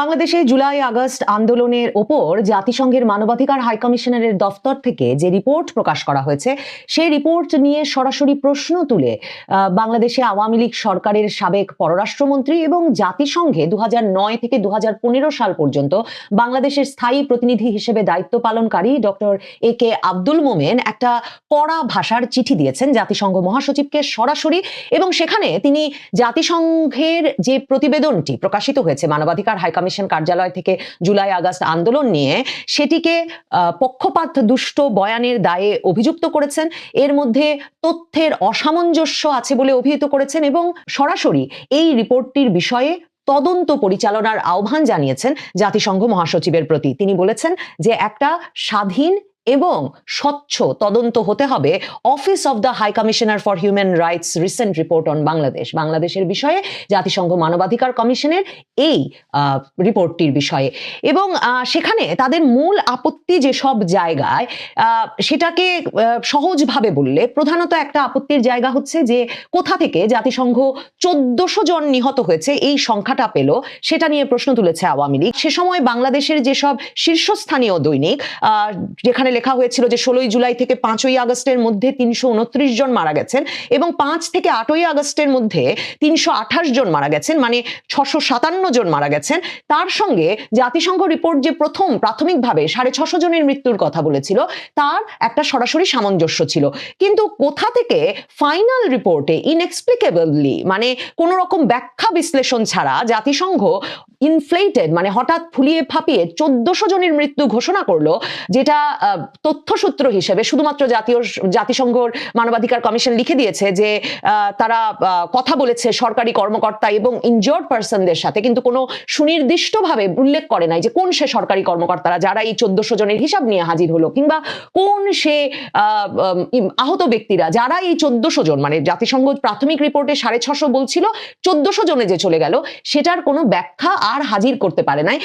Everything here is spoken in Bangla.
বাংলাদেশে জুলাই, আগস্ট আন্দোলনের ওপর জাতিসংঘের মানবাধিকার হাইকমিশনারের দফতর থেকে যে রিপোর্ট প্রকাশ করা হয়েছে, সেই রিপোর্ট নিয়ে সরাসরি প্রশ্ন তুলে বাংলাদেশে আওয়ামী লীগ সরকারের সাবেক পররাষ্ট্রমন্ত্রী এবং জাতিসংঘে দু নয় থেকে দু হাজার পনেরো সাল পর্যন্ত বাংলাদেশের স্থায়ী প্রতিনিধি হিসেবে দায়িত্ব পালনকারী ডক্টর এ কে আব্দুল মোমেন একটা কড়া ভাষার চিঠি দিয়েছেন জাতিসংঘ মহাসচিবকে সরাসরি এবং সেখানে তিনি জাতিসংঘের যে প্রতিবেদনটি প্রকাশিত হয়েছে মানবাধিকার হাইকমিশন কার্যালয় থেকে জুলাই আগস্ট আন্দোলন নিয়ে সেটিকে পক্ষপাত দুষ্ট বয়ানের দায়ে অভিযুক্ত করেছেন। এর মধ্যে তথ্যের অসামঞ্জস্য আছে বলে অভিহিত করেছেন এবং সরাসরি এই রিপোর্টটির বিষয়ে তদন্ত পরিচালনার আহ্বান জানিয়েছেন জাতিসংঘ মহাসচিবের প্রতি। তিনি বলেছেন যে একটা স্বাধীন এবং স্বচ্ছ তদন্ত হতে হবে office of the high commissioner for human rights recent report on Bangladesh বাংলাদেশের বিষয়ে, জাতিসংঘ মানবাধিকার কমিশনের এই রিপোর্টটির বিষয়ে। এবং সেখানে তাদের মূল আপত্তি যেসব জায়গায় সেটাকে সহজভাবে বললে প্রধানত একটা আপত্তির জায়গা হচ্ছে যে কোথা থেকে জাতিসংঘ চোদ্দশো জন নিহত হয়েছে, এই সংখ্যাটা পেল, সেটা নিয়ে প্রশ্ন তুলেছে আওয়ামী লীগ। সে সময় বাংলাদেশের যেসব শীর্ষস্থানীয় দৈনিক যেখানে লেখা হয়েছিল যে ষোলোই জুলাই থেকে পাঁচই আগস্টের মধ্যে তিনশো উনত্রিশ জন মারা গেছেন এবং পাঁচ থেকে আটই আগস্টের মধ্যে তিনশো আঠাশ জন মারা গেছেন মানে ছশো সাতান্ন জন মারা গেছেন। তার সঙ্গে জাতিসংঘ রিপোর্ট যে প্রথম প্রাথমিকভাবে সাড়ে ছশো জনের মৃত্যুর কথা বলেছিল, তার একটা সরাসরি সামঞ্জস্য ছিল। কিন্তু কোথা থেকে ফাইনাল রিপোর্টে ইনএক্সপ্লিকেবলি মানে কোন রকম ব্যাখ্যা বিশ্লেষণ ছাড়া জাতিসংঘ ইনফ্লেটেড মানে হঠাৎ ফুলিয়ে ফাঁপিয়ে চোদ্দশো জনের মৃত্যু ঘোষণা করল, যেটা তথ্যসূত্র হিসেবে শুধুমাত্র জাতীয়, জাতিসংঘর মানবাধিকার কমিশন লিখে দিয়েছে যে তারা কথা বলেছে সরকারি কর্মকর্তা এবং ইনজর্ড পার্সনদের সাথে, কিন্তু কোনো সুনির্দিষ্টভাবে উল্লেখ করে নাই যে কোন সে সরকারি কর্মকর্তারা যারা এই চোদ্দশো জনের হিসাব নিয়ে হাজির হলো, কিংবা কোন সে আহত ব্যক্তিরা যারা এই চোদ্দশো জন মানে জাতিসংঘ প্রাথমিক রিপোর্টে সাড়ে ছশো বলছিল, চোদ্দশো জনে যে চলে গেল, সেটার কোনো ব্যাখ্যা আর হাজির করতে পারে নাই